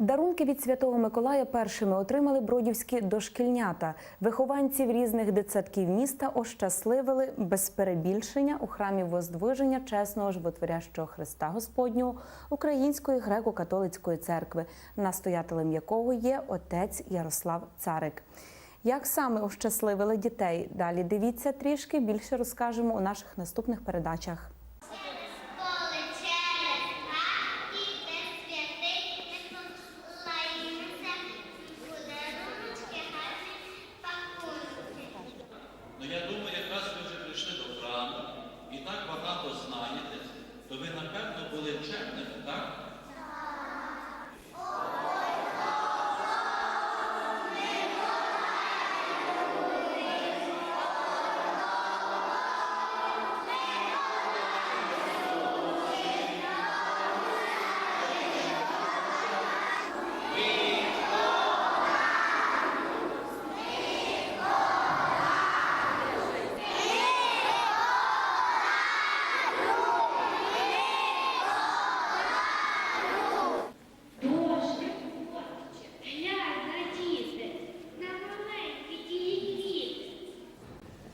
Дарунки від Святого Миколая першими отримали бродівські дошкільнята. Вихованців різних дитсадків міста ощасливили без перебільшення у храмі Воздвиження чесного животворящого Христа Господнього Української греко-католицької церкви, настоятелем якого є отець Ярослав Царик. Як саме ощасливили дітей? Далі дивіться трішки більше розкажемо у наших наступних передачах.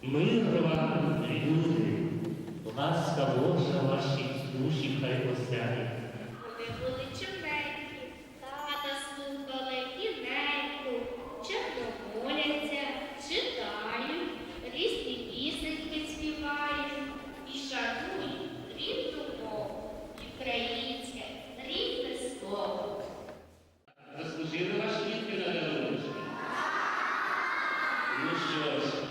Мир вам, люди, ласка Божа ваші душі хай осяє. Вони були чорненькі, тата слухали і неньку, чорномоляться, читають, різні пісеньки співають і шанують рідну мову, українське рідне слово. Заслужили ваші дітки на дорожку? Ну що ж.